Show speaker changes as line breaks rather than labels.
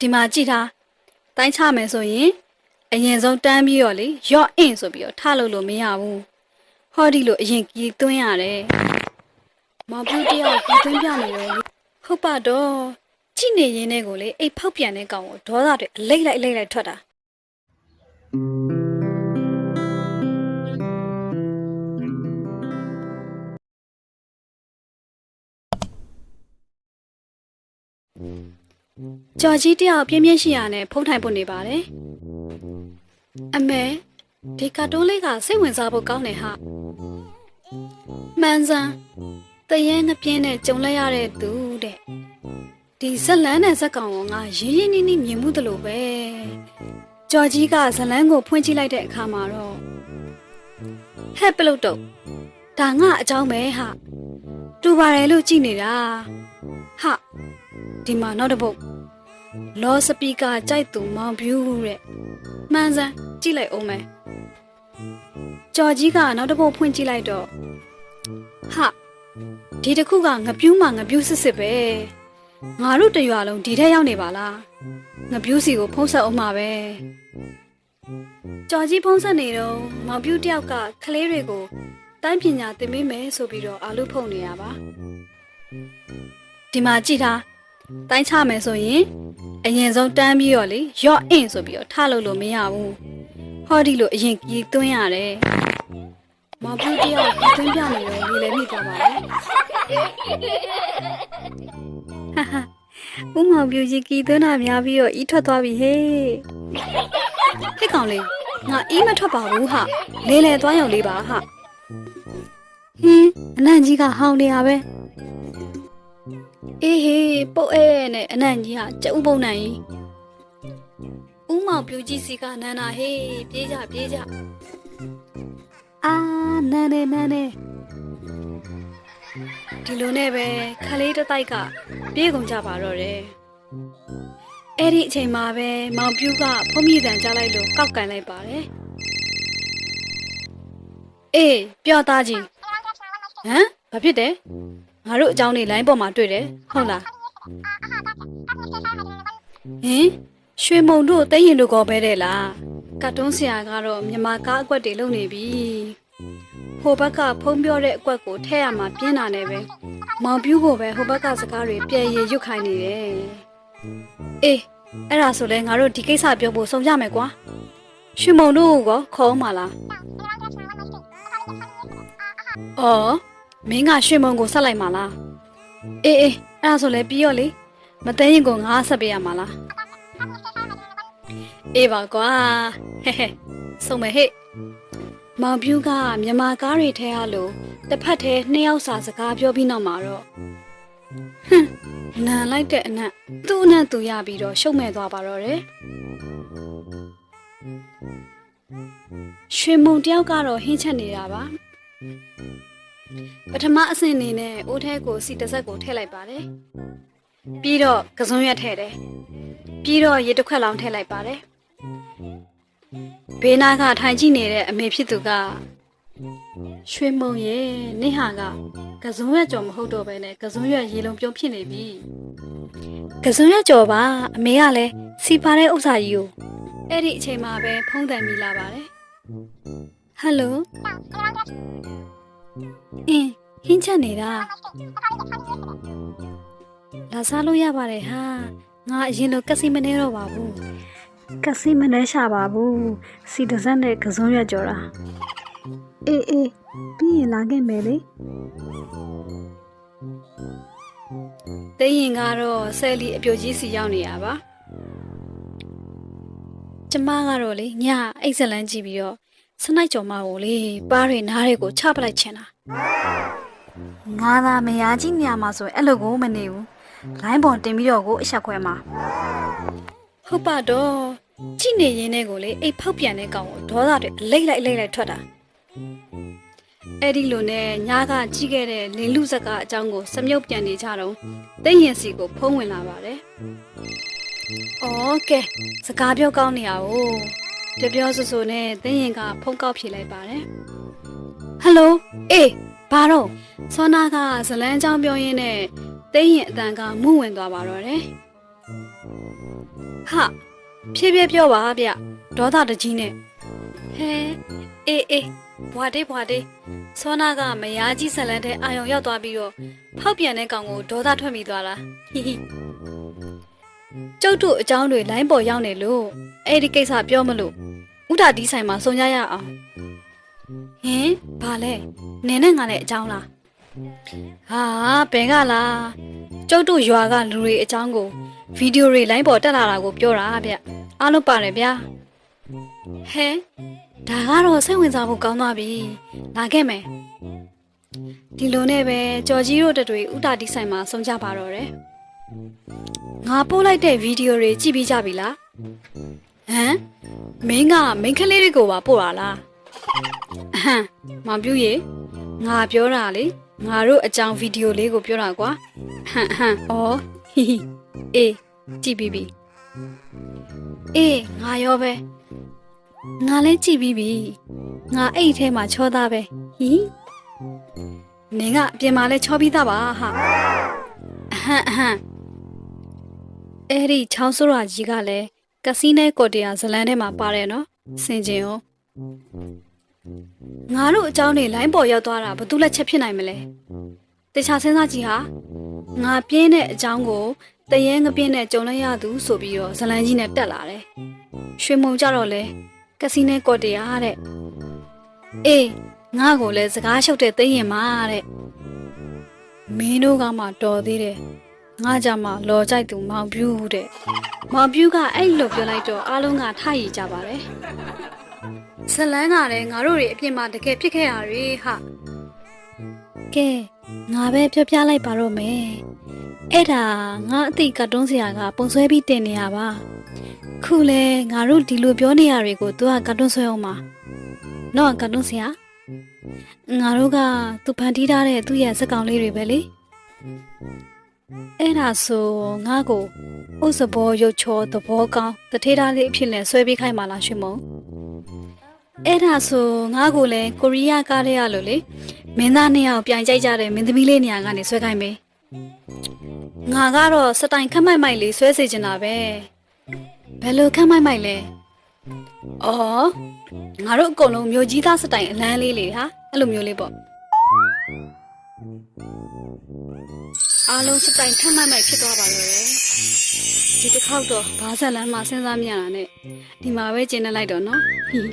ဒီမှာကြည့်ထားတိုင်းချမယ်ဆိုရင်အရင်ဆုံးတန်းပြီးတော့လေရော့အင့်ဆိုပြီးတော့ထလို့လို့မရဘူးဟောဒီလိုအရင်ကြီးသွင်းရတယ်မောင်ပြူတယောက်ကြီးသွင်းပြနေတော့လေဟုတ်ပါတော့ကြည့်နေရင်းနဲ့ကိုလေအိတ်ဖောက်ပြန်တဲ့ကောင်ကိုဒေါသတွေအလိမ့်လိုက်အလိမ့်လိုက်ထွက်တာ ကြော်ကြီးတယောက်ပြင်းပြင်းရှိရနဲ့ဖုံးထိုင်ပုတ်နေပါတယ်။အမေဒီကာတွန်းလေးကစိတ်ဝင်စားဖို့ကောင်းတယ်ဟာ။မှန်စမ်းတရဲငပြင်းနဲ့ကြုံလိုက်ရတဲ့သူတဲ့။ဒီဇလန်းနဲ့ဇက်ကောင်ကငါရင်းရင်းနှီးနှီးမြင်မှုတလို့ပဲ။ကြော်ကြီးကဇလန်းကိုဖွင့်ကြည့်လိုက်တဲ့အခါမှာတော့ဟဲ့ပလုတ်တော့ဒါငါအကြောင်းပဲဟာ။တူပါတယ်လို့ကြည်နေတာ။ဟာဒီမှာနောက်တစ်ပုတ် လောစပီကာကြိုက်သူမောင်ဖြူတဲ့မှန်စမ်းကြည့်လိုက်အောင်မယ်ကြော်ကြီးကနောက်တစ်ပုတ်ဖွင့်ကြည့်လိုက်တော့ဟာဒီတစ်ခုကငပြူးမှငပြူးစစ်စစ်ပဲငါတို့တရွာလုံးဒီထက်ရောက်နေပါလားငပြူးစီကိုဖုံးဆက်အောင်မှာပဲကြော်ကြီးဖုံးဆက်နေတော့မောင်ဖြူတယောက်ကကလေးတွေကိုတိုင်းပညာသင်ပေးမယ်ဆိုပြီးတော့အာလူဖုံနေရပါဒီမှာကြည့်ထား တိုင်းချမယ်ဆိုရင်အရင်ဆုံးတန်းပြီးတော့လေရော့အင့်ဆိုပြီးတော့ထလို့လို့မရဘူးဟောဒီလိုအရင်ကြီးသွင်းရတယ်မောင်ပြူတယောက်ကြီးသွင်းပြနေတော့လေလည်းမိသွားပါလေဟာဟာဦးမောင်ပြူကြီးကြီးသွင်းတာများပြီးတော့ဤထွက်သွားပြီဟေးဟဲ့ကောင်လေးငါအီးမထွက်ပါဘူးဟာလေလေသွားရုံလေးပါဟာဟင်းအနန့်ကြီးကဟောင်းနေရပဲ အေးဟေးပုတ်အဲနဲ့အနန့်ကြီးကကျုပ်ပုံနိုင်ကြီးဦးမောင်ပြူကြီးစီကနန်းနာဟေးပြေးကြပြေးကြအာနန်းနေနန်းနေဒီလိုနဲ့ပဲခလေးတစ်တိုက်ကပြေးကုန်ကြပါတော့တယ်အဲ့ဒီအချိန်မှာပဲမောင်ပြူကဖုံးမြည်တန်ကြားလိုက်လို့ကောက်ကန်လိုက်ပါတယ်အေးပြောသားကြီးဟမ်ဘာဖြစ်တယ် ငါတို့အကြောင်းနေ line ပေါ်မှာတွေ့တယ်ဟုတ်လားဟင်ရွှေမုံတို့တိတ်ရင်တို့ကောပဲတဲ့လားကတ်တုံးဆရာကတော့မြန်မာကားအကွက်တွေလုပ်နေပြီဟိုဘက်ကဖုံးပြောတဲ့အကွက်ကိုထဲရမှာပြင်းတာနဲ့ပဲမောင်ပြူးကိုပဲဟိုဘက်ကစကားတွေပြဲရရွတ်ခိုင်းနေတယ်အေးအဲ့ဒါဆိုလဲငါတို့ဒီကိစ္စပြောဖို့စုံကြမယ်ကွာရွှေမုံတို့ကိုခေါ်အောင်ပါလားအော် မင်းကရွှေမုံကိုဆက်လိုက်မှာလားအေးအေးအဲ့ဒါဆိုလဲပြီးရောလေမသိရင်ကိုငါဆက်ပေးရမှာလားအေးပါကွာဟဲ့ဟဲ့ဆုံးမယ်ဟဲ့မောင်ပြူးကမြန်မာကားတွေထဲရလို့တစ်ဖက်ထဲနှစ်ယောက်စာစကားပြောပြီးနောက်မှာတော့ဟမ်နန်လိုက်တဲ့အနက်သူ့အနက်သူရပြီးတော့ရှုံမဲ့သွားပါတော့တယ်ရွှေမုံတယောက်ကတော့ဟင်းချက်နေတာပါ ပထမအဆင့်အနေနဲ့အိုးထဲကိုစီတစ်စက်ကိုထည့်လိုက်ပါတယ်ပြီးတော့ကစုံရက်ထည့်တယ်ပြီးတော့ရေတစ်ခွက်လောင်းထည့်လိုက်ပါတယ်ဘေးနာကထိုင်ကြည့်နေတဲ့အမေဖြစ်သူကရွှေမုံရဲ့နင့်ဟာကကစုံရက်ကြော်မဟုတ်တော့ဘဲနဲ့ကစုံရက်ရေလုံးပြုံးဖြစ်နေပြီကစုံရက်ကြော်ပါအမေကလည်းစီပါတဲ့ဥစ္စာကြီးကိုအဲ့ဒီအချိန်မှာပဲဖုံးတယ်မိလာပါတယ်ဟယ်လို အင်းဟင်းချက်နေတာလာစားလို့ရပါတယ်ဟာငါအရင်လိုကက်စီမနေတော့ပါဘူးကက်စီမနေရှာပါဘူးစီတစက်နဲ့ကစုံရက်ကြော်တာအေးအေးပြီးရင်လာခဲ့မယ်လေတရင်ကတော့ဆယ်လီအပြိုကြီးစီရောက်နေရပါကျမကတော့လေညအိတ်ဇလန်းကြည့်ပြီးတော့ စနိုက်ကြော်မကိုလေပါးတွေနားတွေကိုချပလိုက်ချင်တာငါသာမယားကြီးနေရာမှာဆိုရင်အဲ့လိုကိုမနေဘူးလိုင်းပေါ်တင်ပြီးတော့ကိုအဆက်ခွဲမှာဟုတ်ပါတော့ကြည့်နေရင်းနဲ့ကိုလေအိတ်ဖောက်ပြန်တဲ့ကောင်ကိုဒေါသတွေအလိမ့်လိုက်အလိမ့်လိုက်ထွက်တာအဲ့ဒီလိုနဲ့ညားကကြီးခဲ့တဲ့လင်းလူဇက်ကအကြောင်းကိုစမြုပ်ပြန်နေကြတော့တိတ်ရင်စီကိုဖုံးဝင်လာပါတယ်။အော်ကဲစကားပြောကောင်းနေရ哦 ပြောပြောဆိုဆိုနဲ့တင်းရင်ကဖုံးကောက်ဖြေလိုက်ပါတယ်။ဟယ်လိုအေးဘာတော့စောနာကဇလန်းအကြောင်းပြောရင်းနဲ့တင်းရင်အတန်ကမှုဝင်သွားပါတော့တယ်။ဟာဖြည်းဖြည်းပြောပါဗျဒေါသတကြီးနဲ့ဟဲအေးအေးဘွာတေးဘွာတေးစောနာကမယားကြီးဆန်လန်းတဲ့အာယုံရောက်သွားပြီးတော့ဖောက်ပြန်တဲ့ကောင်ကိုဒေါသထွက်မိသွားတာဟိဟိကျုပ်တို့အကြောင်းတွေလိုင်းပေါ်ရောက်နေလို့ အဲ့ဒီကိစ္စပြောမလို့ဥဒါဒီဆိုင်မှာစုံကြရအောင်ဟင်ဘာလဲနင်းနဲ့ငါနဲ့အကြောင်းလားဟာဘယ်ကလားကျုပ်တို့ရွာကလူတွေအကြောင်းကိုဗီဒီယိုတွေလိုင်းပေါ်တက်လာတာကိုပြောတာဗျအားလုံးပါတယ်ဗျာဟဲဒါကတော့စိတ်ဝင်စားဖို့ကောင်းသွားပြီလာခဲ့မယ်ဒီလိုနဲ့ပဲကြော်ကြီးတို့တတွေဥတာတီဆိုင်မှာဆုံးကြပါတော့တယ်ငါပို့လိုက်တဲ့ဗီဒီယိုတွေကြည့်ပြီးကြပြီလား ဟမ်မင်းကမိန်းကလေးတွေကိုပါပို့တာလားအဟမ်မောင်ပြူရေငါပြောတာလေငါတို့အကြောင်းဗီဒီယိုလေးကိုပြောတာကွာဟမ်ဟမ်ဩဟီဟီအေးကြည့်ပြီးပြီအေးငါရောပဲငါလည်းကြည့်ပြီးပြီငါအဲ့ဒီထဲမှာချောသားပဲဟီနင်ကအပြင်မှာလဲချောပြီးသားပါဟာအဟမ်အဟမ်အဲ့ဒီချောင်းစိုးရကြီးကလည်း ကစီနဲကော်တရာဇလန်ထဲမှာပါတယ်နော်စင်ကျင်ရောငါတို့အเจ้าနေလိုင်းပေါ်ရောက်သွားတာဘာလို့လက်ချက်ဖြစ်နိုင်မလဲတခြားစဉ်းစားကြည့်ဟာငါပြင်းတဲ့အเจ้าကို တရဲငပြင်းနဲ့ကြုံလိုက်ရသူဆိုပြီးတော့ဇလန်ကြီးနဲ့တက်လာတယ်။ရွှေမုံကြတော့လေကစီနဲကော့တရားတဲ့။အေးငါ့ကိုလည်းစကားရှုပ်တဲ့သိရင်မာတဲ့။မင်းတို့ကမှတော်သေးတယ်။ ငါကြမှာလော်ကြိုက်သူမောင်ပြူးတဲ့။မောင်ပြူးကအဲ့လိုပြောလိုက်တော့အားလုံးကထားရည်ကြပါတယ်။ဇလန်းကလည်းငါတို့တွေအပြင်မှာတကယ်ဖြစ်ခဲ့ရတွေဟာ။ကဲငါပဲပြောပြလိုက်ပါတော့မယ်။အဲ့ဒါငါအသိကတ်တုံးစရာကပုံဆွဲပြီးတင်နေရပါခုလဲငါတို့ဒီလိုပြောနေရတွေကိုသူကကတ်တုံးဆွဲအောင်ပါနော်ကတ်တုံးစရာငါတို့ကသူဖန်တီးထားတဲ့သူ့ရဲ့စက်ကောင်လေးတွေပဲလေ အဲ့ဒါဆိုငါကိုဥစဘောရုပ်ချောသဘောကောင်းတထေးသားလေးအဖြစ်နဲ့ဆွဲပေးခိုင်းပါလားရှင်မုံအဲ့ဒါဆိုငါကိုလည်းကိုရီးယားကားလေးရလို့လေမင်းသားနှစ်ယောက်ပြိုင်ကြိုက်ကြတဲ့မင်းသမီးလေးနေရာကနေဆွဲခိုင်းပေးငါကတော့စတိုင်ခက်မိုက်မိုက်လေးဆွဲစေချင်တာပဲဘယ်လိုခက်မိုက်မိုက်လဲအော်ငါတို့အကုန်လုံးမျိုးကြီးသားစတိုင်အလန်းလေးလေဟာအဲ့လိုမျိုးလေးပေါ့ အားလုံးစတိုင်ခက်မိုက်မိုက်ဖြစ်သွားပါတော့တယ်ဒီတစ်ခေါက်တော့ဘာဆက်လမ်းမှာစဉ်းစားမြင်ရတာနဲ့ဒီမှာပဲကျင်းနေလိုက်တော့နော်ဟီဟီ